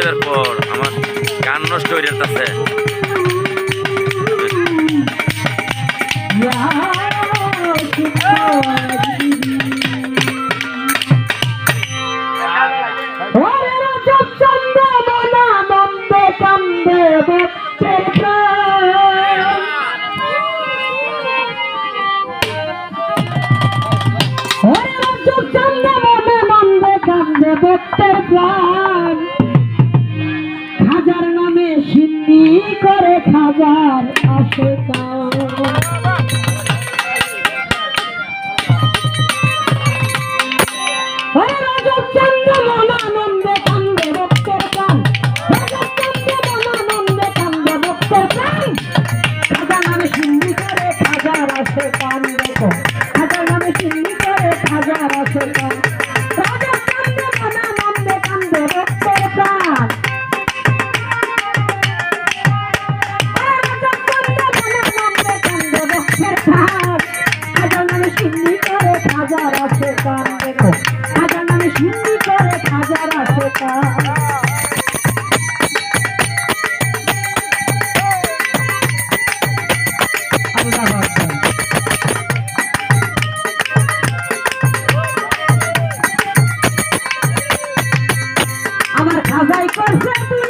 দেওয়ার পর আমার গান নষ্ট হয়ে যাচ্ছে Yeah. 知道 রাজা নামে মানে হিন্দি আমার খাজাই করছে।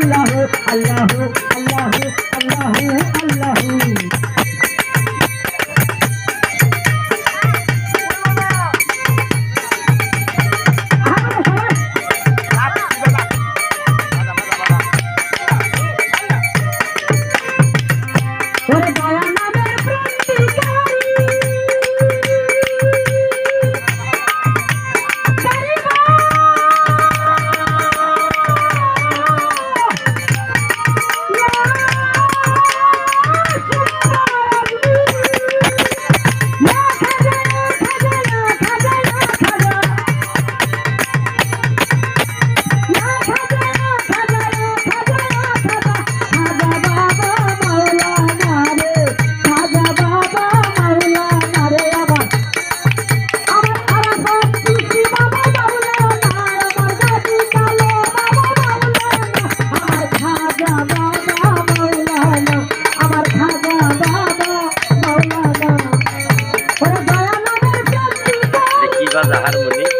அல்லாஹு அல்லாஹு அல்லாஹு அல்லாஹு அல்லாஹு. ஒரு વિવાદ હારમોની